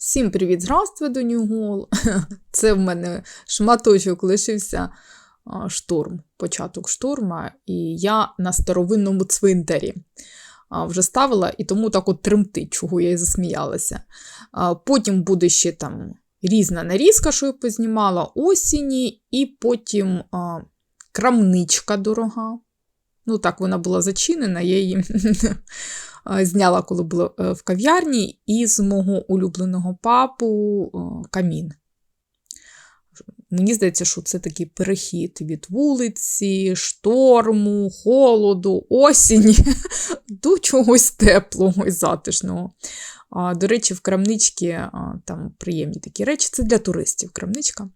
Всім привіт, здравствуй, Донюгол. Це в мене шматочок лишився шторм, початок шторма, і я на старовинному цвинтарі вже ставила, і тому так от тремтить, чого я і засміялася. Потім буде ще там різна нарізка, що я познімала, осені, і потім крамничка дорога. Ну, так, вона була зачинена, я її е, зняла, коли була е, в кав'ярні, і з мого улюбленого папу е, камін. Мені здається, що це такий перехід від вулиці, шторму, холоду, осені до чогось теплого і затишного. До речі, в крамничці там приємні такі речі. Це для туристів крамничка.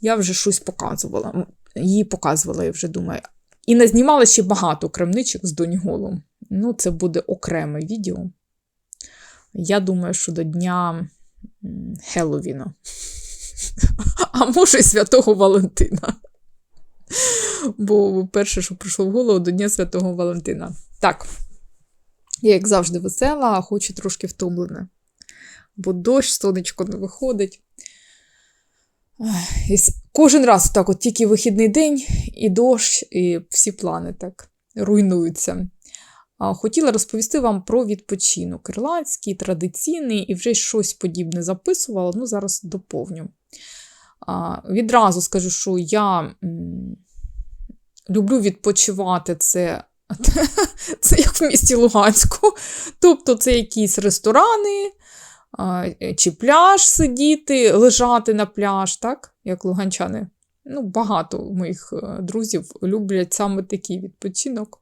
Я вже щось показувала. Її показувала, я вже думаю. І назнімала ще багато крамничок з Доньголом. Ну, це буде окреме відео. Я думаю, що до Дня Хеллоуіна. А може, Святого Валентина. Бо перше, що прийшло в голову до Дня Святого Валентина. Так, я, як завжди, весела, а хочу трошки втомлена. Бо дощ, сонечко не виходить. І Кожен раз так, от тільки вихідний день, і дощ, і всі плани так руйнуються. Хотіла розповісти вам про відпочинок ірландський, традиційний, і вже щось подібне записувала, ну зараз доповню. Відразу скажу, що я люблю відпочивати це. Це як в місті Луганську. Тобто це якісь ресторани, чи пляж сидіти, лежати на пляж, так? як луганчани. Ну, Багато моїх е, друзів люблять саме такий відпочинок.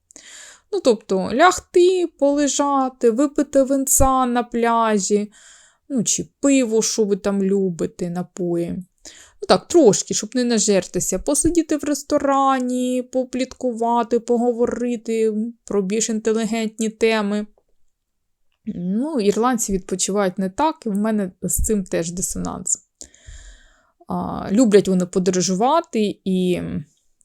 Ну, тобто, лягти, полежати, випити винца на пляжі, ну, чи пиво, що ви там любите, напої. Ну так, трошки, щоб не нажертися, посидіти в ресторані, попліткувати, поговорити про більш інтелігентні теми. Ну, Ірландці відпочивають не так, і в мене з цим теж дисонанс. А, Люблять вони подорожувати, і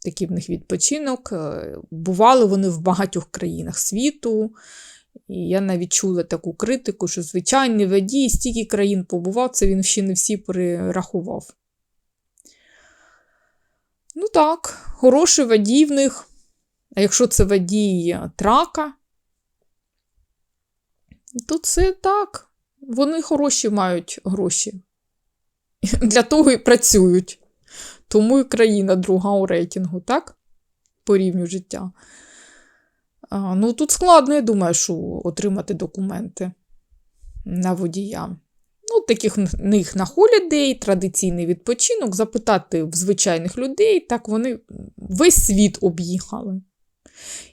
такий в них відпочинок. Е, бували вони в багатьох країнах світу. І я навіть чула таку критику, що звичайний водій стільки країн побував, це він ще не всі перерахував. Ну так, хороший водій в них. А якщо це водій трака, то це так. Вони хороші мають гроші. Для того і працюють. Тому і країна друга у рейтингу, так? По рівню життя. А, Ну, тут складно, я думаю, що отримати документи на водія. Ну, таких них на холідей, традиційний відпочинок, запитати в звичайних людей, так вони весь світ об'їхали.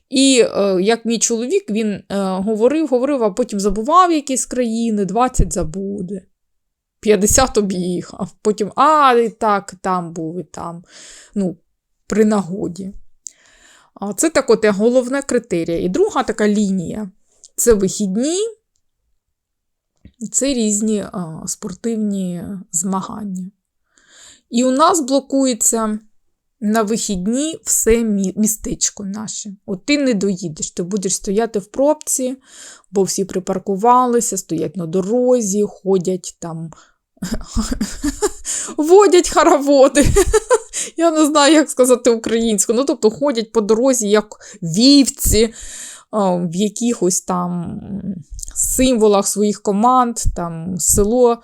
І е, як мій чоловік, він е, говорив, говорив, а потім забував якісь країни, 20 забуде. 50 об'їхав. Потім, а, і так, там був і там. Ну, при нагоді. Це так от головна критерія. І друга така лінія це вихідні, це різні а, спортивні змагання. І у нас блокується на вихідні все містечко наше. От ти не доїдеш, ти будеш стояти в пробці, бо всі припаркувалися, стоять на дорозі, ходять там, водять хороводи. Я не знаю, як сказати українською. Ну, тобто ходять по дорозі, як вівці, в якихось там символах своїх команд, там село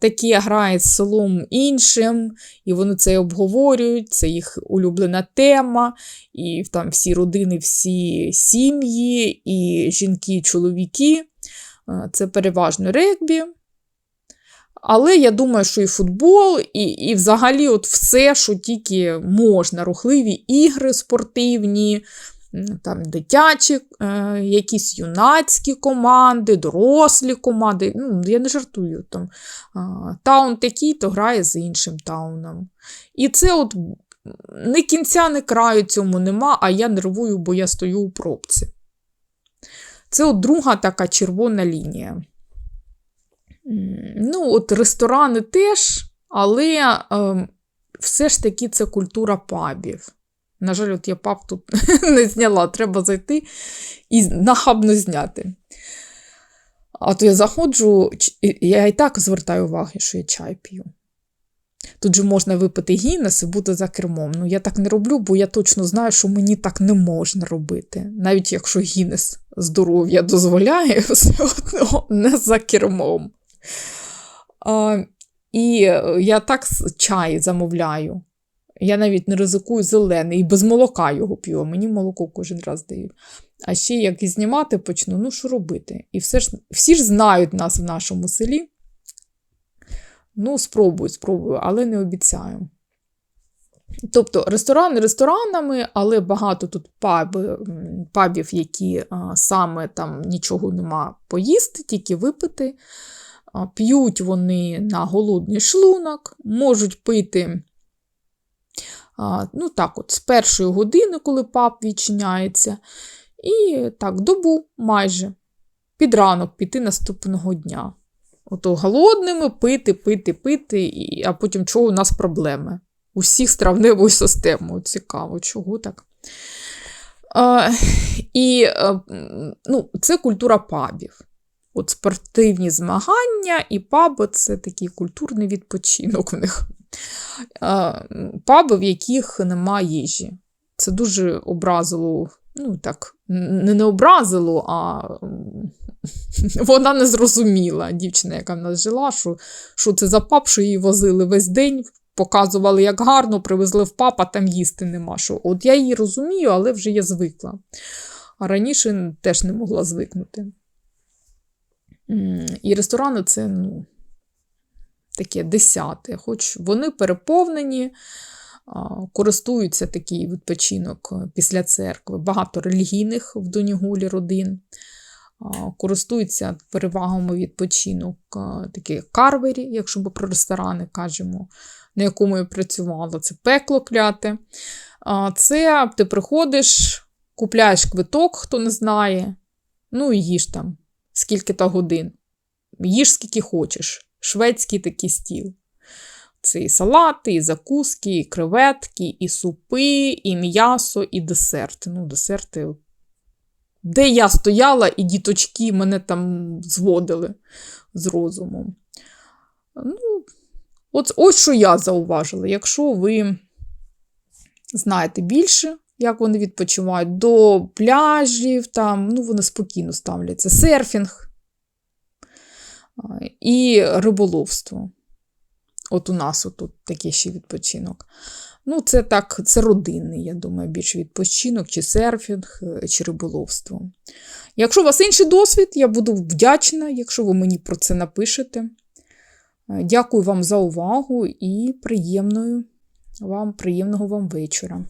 таке грає з селом іншим, і вони це обговорюють, це їх улюблена тема, і там всі родини, всі сім'ї, і жінки, і чоловіки. Це переважно регбі. Але я думаю, що і футбол, і і взагалі от все, що тільки можна, рухливі ігри спортивні, там дитячі, е, якісь юнацькі команди, дорослі команди. Ну, Я не жартую. там. Таун такий, то грає з іншим тауном. І це от не кінця, не краю цьому нема, а я нервую, бо я стою у пробці. Це от друга така червона лінія. Ну, от Ресторани теж, але е, все ж таки це культура пабів. На жаль, от я паб тут не зняла, треба зайти і нахабно зняти. А то я заходжу, я і так звертаю увагу, що я чай п'ю. Тут же можна випити гіннес і бути за кермом. Ну, я так не роблю, бо я точно знаю, що мені так не можна робити. Навіть якщо гіннес здоров'я дозволяє, все одно не за кермом. А, і я так чай замовляю. Я навіть не ризикую зелений, і без молока його п'ю, а мені молоко кожен раз дають. А ще як і знімати почну, ну що робити? І все ж, всі ж знають нас в нашому селі. Ну, спробую, спробую, але не обіцяю. Тобто ресторани ресторанами, але багато тут паби, м, пабів, які а, саме там нічого нема поїсти, тільки випити. А, П'ють вони на голодний шлунок, можуть пити ну так от, з першої години, коли паб відчиняється, і так, добу майже під ранок піти наступного дня. Ото голодними пити, пити, пити, і, а потім чого у нас проблеми? У всіх з травневою системою. Цікаво, чого так? А, і ну, це культура пабів. От спортивні змагання і паби це такий культурний відпочинок в них. Паби, в яких немає їжі. Це дуже образило, ну так, не, не образило, а вона не зрозуміла, дівчина, яка в нас жила, що, що це за пап, що її возили весь день, показували, як гарно, привезли в пап, а там їсти нема. Що. От я її розумію, але вже я звикла. А раніше теж не могла звикнути. І ресторани це ну, таке десяте, хоч вони переповнені, користуються такий відпочинок е, після церкви. Багато релігійних в Донігулі родин. Користуються перевагами відпочинок, а, такі карвері, якщо ми про ресторани кажемо, на якому я працювала, це пекло кляте. Це ти приходиш, купляєш квиток, хто не знає, ну і їж там скільки-то годин. Їж скільки хочеш. Шведський такий стіл. Це і салати, і закуски, і креветки, і супи, і м'ясо, і десерти. Ну, десерти. Де я стояла, і діточки мене там зводили з розумом. Ну, от, ось що я зауважила. Якщо ви знаєте більше, як вони відпочивають, до пляжів, там, ну, вони спокійно ставляться. Серфінг і риболовство. От у нас отут такий ще відпочинок. Ну, це так, це родинний, я думаю, більше відпочинок, чи серфінг, е, чи риболовство. Якщо у вас інший досвід, я буду вдячна, якщо ви мені про це напишете. Е, Дякую вам за увагу і приємної вам, приємного вам вечора.